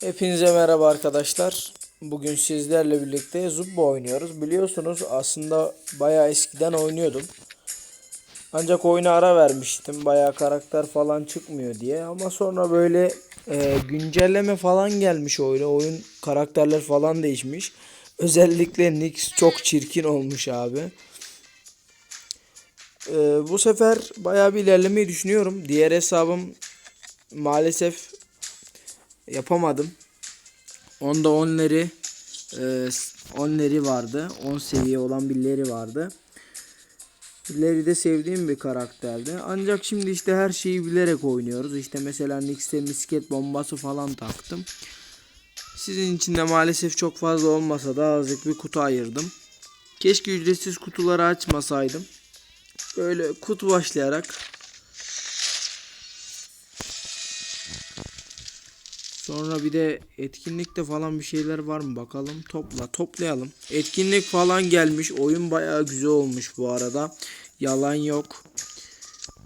Hepinize merhaba arkadaşlar. Bugün sizlerle birlikte Zubba oynuyoruz. Biliyorsunuz aslında bayağı eskiden oynuyordum. Ancak oyuna ara vermiştim. Bayağı karakter falan çıkmıyor diye. Ama sonra böyle e, güncelleme falan gelmiş oyuna. Oyun karakterler falan değişmiş. Özellikle Nyx çok çirkin olmuş abi. E, bu sefer bayağı bir ilerlemeyi düşünüyorum. Diğer hesabım maalesef yapamadım. Onda 10'leri e, 10'leri vardı. 10 seviye olan birileri vardı. Larry de sevdiğim bir karakterdi. Ancak şimdi işte her şeyi bilerek oynuyoruz. İşte mesela Nyx'te misket bombası falan taktım. Sizin için de maalesef çok fazla olmasa da azıcık bir kutu ayırdım. Keşke ücretsiz kutuları açmasaydım. Böyle kutu başlayarak Sonra bir de etkinlikte falan bir şeyler var mı bakalım. Topla toplayalım. Etkinlik falan gelmiş. Oyun bayağı güzel olmuş bu arada. Yalan yok.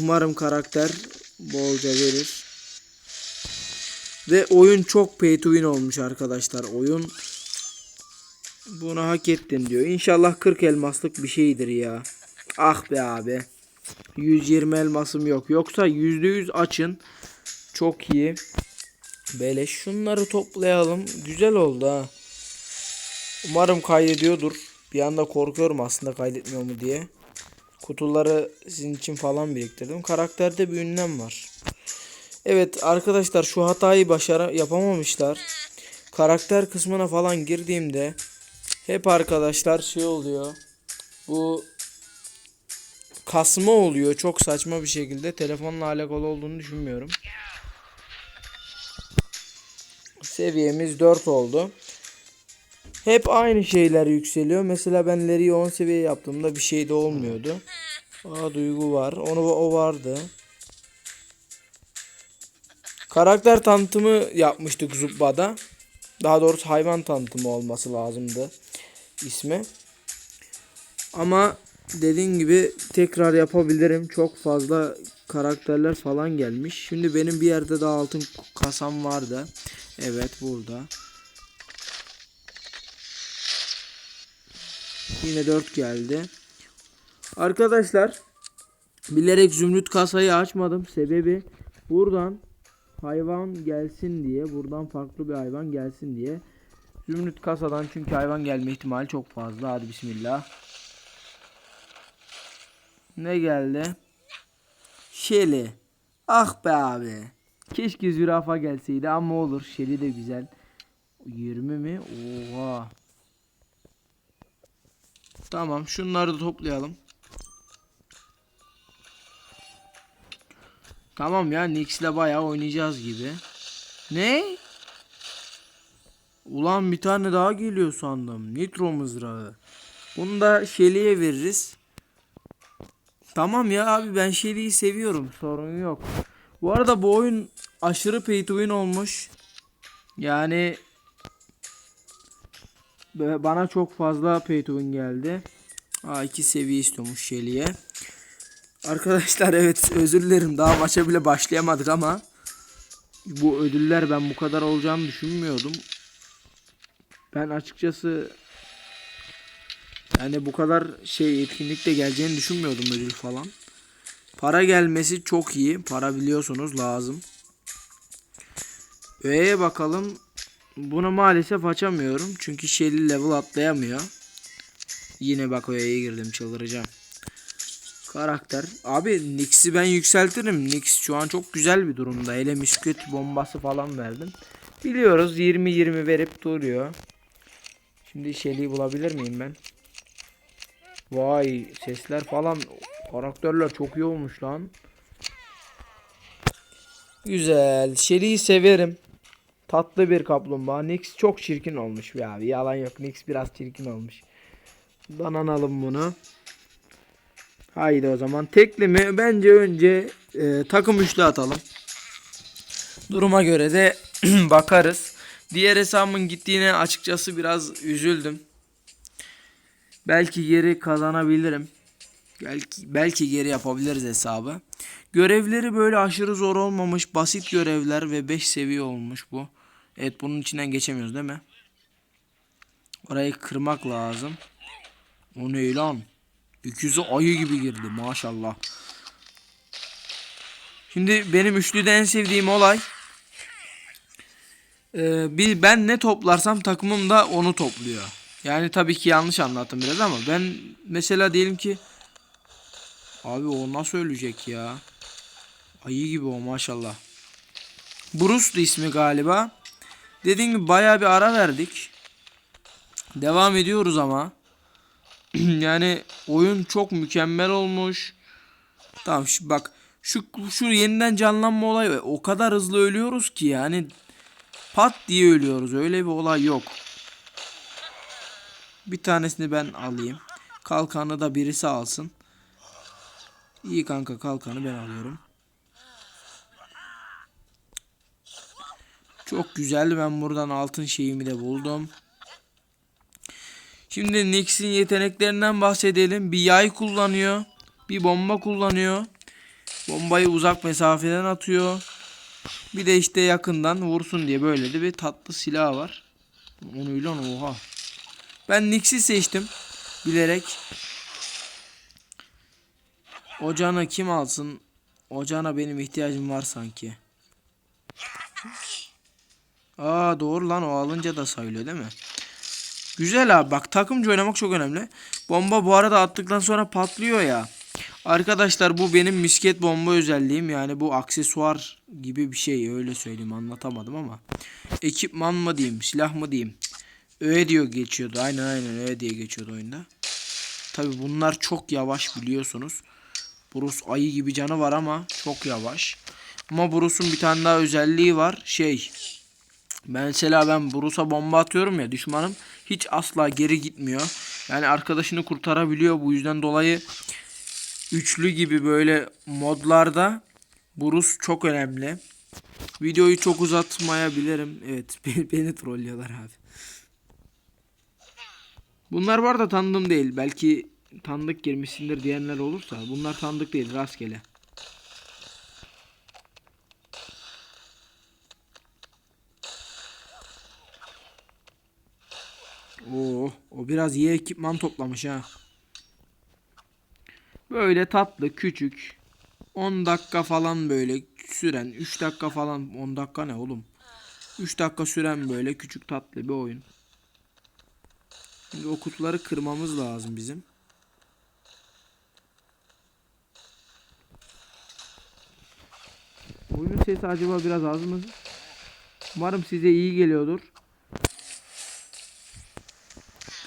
Umarım karakter bolca verir. Ve oyun çok pay to win olmuş arkadaşlar. Oyun bunu hak ettin diyor. İnşallah 40 elmaslık bir şeydir ya. Ah be abi. 120 elmasım yok. Yoksa %100 açın. Çok iyi. Beleş şunları toplayalım. Güzel oldu ha. Umarım kaydediyordur. Bir anda korkuyorum aslında kaydetmiyor mu diye. Kutuları sizin için falan biriktirdim. Karakterde bir ünlem var. Evet arkadaşlar şu hatayı başara yapamamışlar. Karakter kısmına falan girdiğimde hep arkadaşlar şey oluyor. Bu kasma oluyor çok saçma bir şekilde. Telefonla alakalı olduğunu düşünmüyorum. Seviyemiz 4 oldu. Hep aynı şeyler yükseliyor. Mesela ben Larry'i 10 seviye yaptığımda bir şey de olmuyordu. Aa duygu var. Onu o vardı. Karakter tanıtımı yapmıştık Zubba'da. Daha doğrusu hayvan tanıtımı olması lazımdı ismi. Ama dediğim gibi tekrar yapabilirim. Çok fazla karakterler falan gelmiş. Şimdi benim bir yerde daha altın kasam vardı. Evet burada. Yine 4 geldi. Arkadaşlar bilerek zümrüt kasayı açmadım. Sebebi buradan hayvan gelsin diye. Buradan farklı bir hayvan gelsin diye. Zümrüt kasadan çünkü hayvan gelme ihtimali çok fazla. Hadi bismillah. Ne geldi? Şeli. Ah be abi. Keşke zürafa gelseydi ama olur. Şeli de güzel. 20 mi? Oha. Tamam şunları da toplayalım. Tamam ya Nyx'le bayağı oynayacağız gibi. Ne? Ulan bir tane daha geliyor sandım. Nitro mızrağı. Bunu da Shelly'e veririz. Tamam ya abi ben Shelly'yi seviyorum. Sorun yok. Bu arada bu oyun aşırı pay to win olmuş. Yani bana çok fazla pay to win geldi. Aa iki seviye istiyormuş Shelly'e. Arkadaşlar evet özür dilerim daha maça bile başlayamadık ama bu ödüller ben bu kadar olacağını düşünmüyordum. Ben açıkçası yani bu kadar şey etkinlikte geleceğini düşünmüyordum ödül falan. Para gelmesi çok iyi. Para biliyorsunuz lazım. Öğeye bakalım. Bunu maalesef açamıyorum. Çünkü Shelly level atlayamıyor. Yine bak öğeye girdim çıldıracağım. Karakter. Abi Nyx'i ben yükseltirim. Nyx şu an çok güzel bir durumda. Hele misket bombası falan verdim. Biliyoruz 20-20 verip duruyor. Şimdi Shelly'i bulabilir miyim ben? Vay sesler falan karakterler çok iyi olmuş lan. Güzel. Shelly'i severim. Tatlı bir kaplumbağa. Nyx çok çirkin olmuş bir abi. Yalan yok. Nyx biraz çirkin olmuş. Bananalım bunu. Haydi o zaman. Tekli mi? Bence önce e, takım üçlü atalım. Duruma göre de bakarız. Diğer hesabımın gittiğine açıkçası biraz üzüldüm. Belki geri kazanabilirim. Belki, belki geri yapabiliriz hesabı. Görevleri böyle aşırı zor olmamış. Basit görevler ve 5 seviye olmuş bu. Evet bunun içinden geçemiyoruz değil mi? Orayı kırmak lazım. O ne lan? İkisi ayı gibi girdi maşallah. Şimdi benim üçlüde en sevdiğim olay ee, bir ben ne toplarsam takımım da onu topluyor. Yani tabii ki yanlış anlattım biraz ama ben mesela diyelim ki abi o nasıl ölecek ya? Ayı gibi o maşallah. Bruce'du ismi galiba. Dediğim gibi bayağı bir ara verdik. Devam ediyoruz ama. yani oyun çok mükemmel olmuş. Tamam şu, bak şu şu yeniden canlanma olayı o kadar hızlı ölüyoruz ki yani pat diye ölüyoruz. Öyle bir olay yok. Bir tanesini ben alayım. Kalkanı da birisi alsın. İyi kanka kalkanı ben alıyorum. Çok güzel. Ben buradan altın şeyimi de buldum. Şimdi Nix'in yeteneklerinden bahsedelim. Bir yay kullanıyor. Bir bomba kullanıyor. Bombayı uzak mesafeden atıyor. Bir de işte yakından vursun diye böyle de bir tatlı silah var. Onu ilan oha. Ben Nix'i seçtim. Bilerek. Ocağına kim alsın? Ocağına benim ihtiyacım var sanki. Aa doğru lan o alınca da sayılıyor değil mi? Güzel abi bak takımcı oynamak çok önemli. Bomba bu arada attıktan sonra patlıyor ya. Arkadaşlar bu benim misket bomba özelliğim. Yani bu aksesuar gibi bir şey öyle söyleyeyim anlatamadım ama. Ekipman mı diyeyim silah mı diyeyim. Öyle diyor geçiyordu aynen aynen öyle diye geçiyordu oyunda. Tabi bunlar çok yavaş biliyorsunuz. Bruce ayı gibi canı var ama çok yavaş. Ama Bruce'un bir tane daha özelliği var. Şey Mesela ben Bruce'a bomba atıyorum ya düşmanım hiç asla geri gitmiyor. Yani arkadaşını kurtarabiliyor bu yüzden dolayı üçlü gibi böyle modlarda Bruce çok önemli. Videoyu çok uzatmayabilirim. Evet beni, trollüyorlar abi. Bunlar var da tanıdım değil. Belki tanıdık girmişsindir diyenler olursa bunlar tanıdık değil rastgele. Oo, o biraz iyi ekipman toplamış ha. Böyle tatlı küçük 10 dakika falan böyle süren 3 dakika falan 10 dakika ne oğlum 3 dakika süren böyle küçük tatlı bir oyun. Şimdi o kutuları kırmamız lazım bizim. Oyunun sesi acaba biraz az mı? Umarım size iyi geliyordur.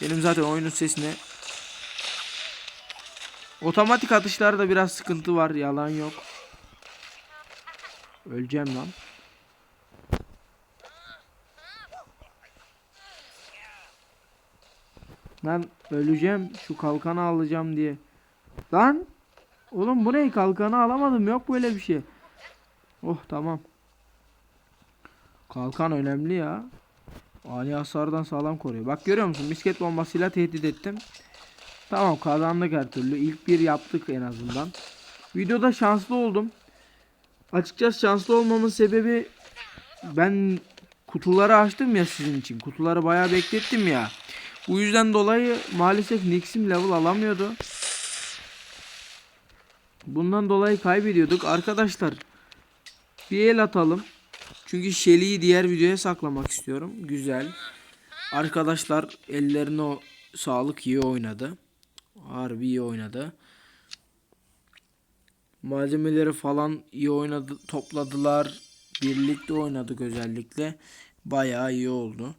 Benim zaten oyunun sesine Otomatik atışlarda biraz sıkıntı var yalan yok. Öleceğim lan. Lan öleceğim şu kalkanı alacağım diye. Lan oğlum bu ne kalkanı alamadım yok böyle bir şey. Oh tamam. Kalkan önemli ya. Ani hasardan sağlam koruyor. Bak görüyor musun? Misket bombasıyla tehdit ettim. Tamam kazandık her türlü. İlk bir yaptık en azından. Videoda şanslı oldum. Açıkçası şanslı olmamın sebebi ben kutuları açtım ya sizin için. Kutuları bayağı beklettim ya. Bu yüzden dolayı maalesef Nix'im level alamıyordu. Bundan dolayı kaybediyorduk. Arkadaşlar bir el atalım. Çünkü Shelly'yi diğer videoya saklamak istiyorum. Güzel. Arkadaşlar ellerine o sağlık iyi oynadı. Harbi iyi oynadı. Malzemeleri falan iyi oynadı, topladılar. Birlikte oynadık özellikle. Bayağı iyi oldu.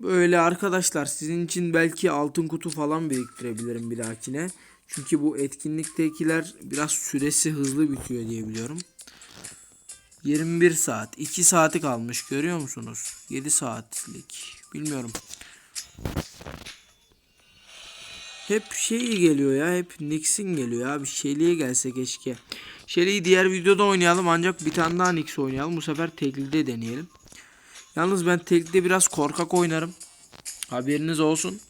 Böyle arkadaşlar sizin için belki altın kutu falan biriktirebilirim bir dahakine. Çünkü bu etkinliktekiler biraz süresi hızlı bitiyor diye biliyorum. 21 saat. 2 saati kalmış görüyor musunuz? 7 saatlik. Bilmiyorum. Hep şey geliyor ya. Hep Nix'in geliyor ya. Bir Shelly'e gelse keşke. Shelly'yi diğer videoda oynayalım ancak bir tane daha Nix oynayalım. Bu sefer teklide deneyelim. Yalnız ben teklide biraz korkak oynarım. Haberiniz olsun.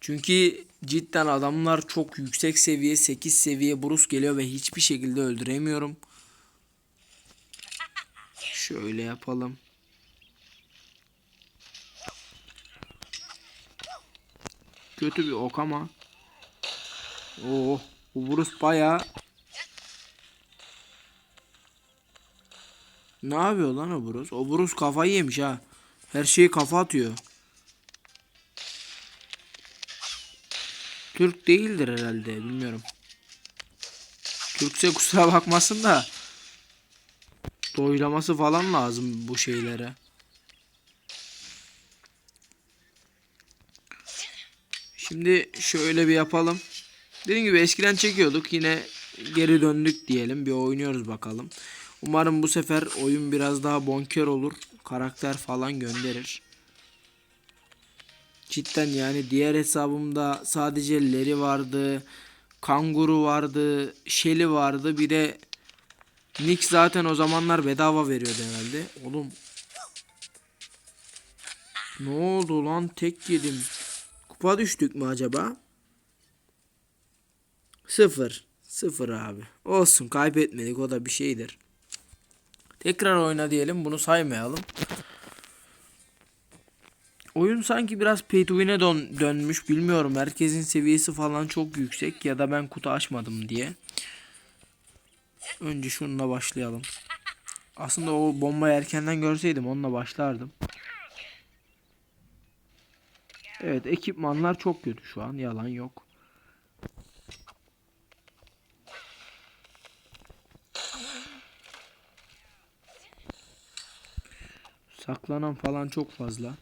Çünkü cidden adamlar çok yüksek seviye 8 seviye Bruce geliyor ve hiçbir şekilde öldüremiyorum. Şöyle yapalım. Kötü bir ok ama. Oo, bu Bruce bayağı Ne yapıyor lan o Bruce? O Bruce kafayı yemiş ha. Her şeyi kafa atıyor. Türk değildir herhalde bilmiyorum. Türkse kusura bakmasın da doylaması falan lazım bu şeylere. Şimdi şöyle bir yapalım. Dediğim gibi eskiden çekiyorduk. Yine geri döndük diyelim. Bir oynuyoruz bakalım. Umarım bu sefer oyun biraz daha bonkör olur. Karakter falan gönderir. Cidden yani diğer hesabımda sadece Leri vardı. Kanguru vardı. Shelly vardı. Bir de Nick zaten o zamanlar bedava veriyordu herhalde. Oğlum. Ne oldu lan? Tek yedim. Kupa düştük mü acaba? Sıfır. Sıfır abi. Olsun kaybetmedik o da bir şeydir. Tekrar oyna diyelim bunu saymayalım. Oyun sanki biraz pay to win'e dön- dönmüş bilmiyorum. Herkesin seviyesi falan çok yüksek ya da ben kutu açmadım diye. Önce şununla başlayalım. Aslında o bombayı erkenden görseydim onunla başlardım. Evet ekipmanlar çok kötü şu an yalan yok. Saklanan falan çok fazla.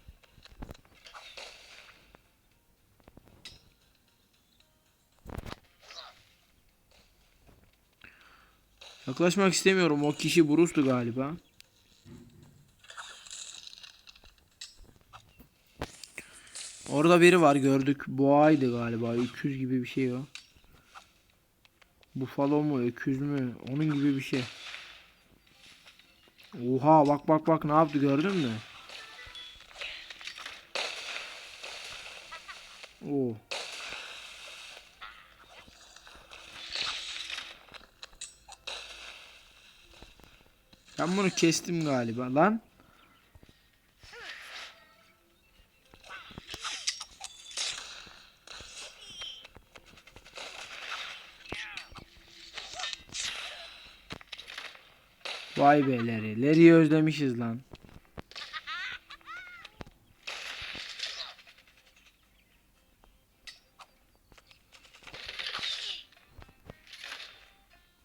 Yaklaşmak istemiyorum. O kişi Bruce'tu galiba. Orada biri var gördük. Boğaydı galiba. Öküz gibi bir şey o. Buffalo mu öküz mü? Onun gibi bir şey. Oha bak bak bak ne yaptı gördün mü? Oo. Ben bunu kestim galiba lan. Vay be Larry. Larry'i özlemişiz lan.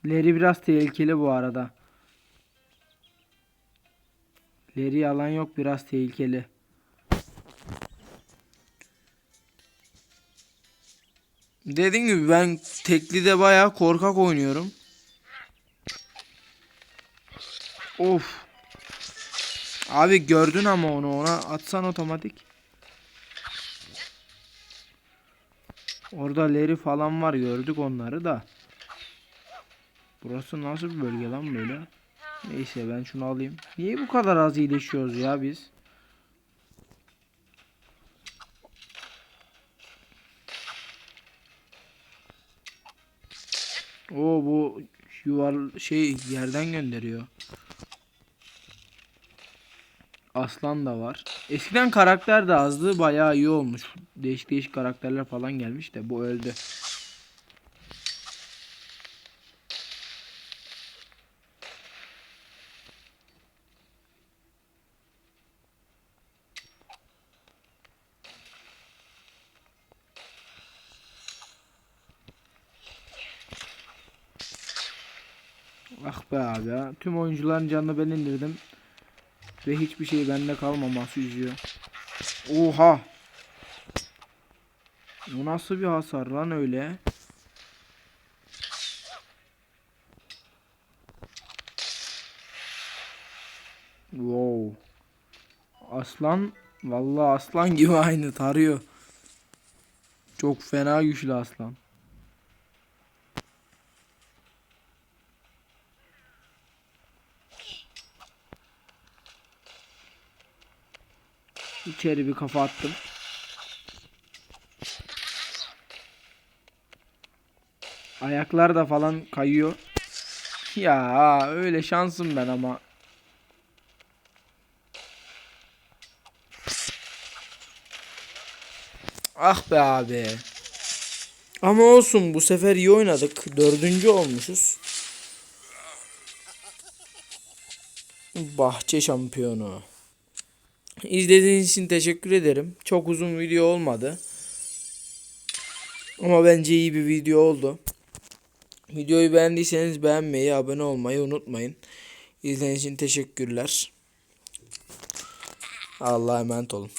Larry biraz tehlikeli bu arada. Larry yalan yok biraz tehlikeli. Dediğim gibi ben tekli de bayağı korkak oynuyorum. Of. Abi gördün ama onu ona atsan otomatik. Orada leri falan var gördük onları da. Burası nasıl bir bölge lan böyle? Neyse ben şunu alayım. Niye bu kadar az iyileşiyoruz ya biz? Oo bu yuvar şey yerden gönderiyor. Aslan da var. Eskiden karakter de azdı. Bayağı iyi olmuş. Değişik değişik karakterler falan gelmiş de bu öldü. Ah be abi ya. Tüm oyuncuların canını ben indirdim. Ve hiçbir şey bende kalmaması üzüyor. Oha. Bu nasıl bir hasar lan öyle? Wow. Aslan vallahi aslan gibi aynı tarıyor. Çok fena güçlü aslan. İçeri bir kafa attım. Ayaklar da falan kayıyor. Ya öyle şansım ben ama. Ah be abi. Ama olsun bu sefer iyi oynadık. Dördüncü olmuşuz. Bahçe şampiyonu. İzlediğiniz için teşekkür ederim. Çok uzun video olmadı. Ama bence iyi bir video oldu. Videoyu beğendiyseniz beğenmeyi, abone olmayı unutmayın. İzlediğiniz için teşekkürler. Allah'a emanet olun.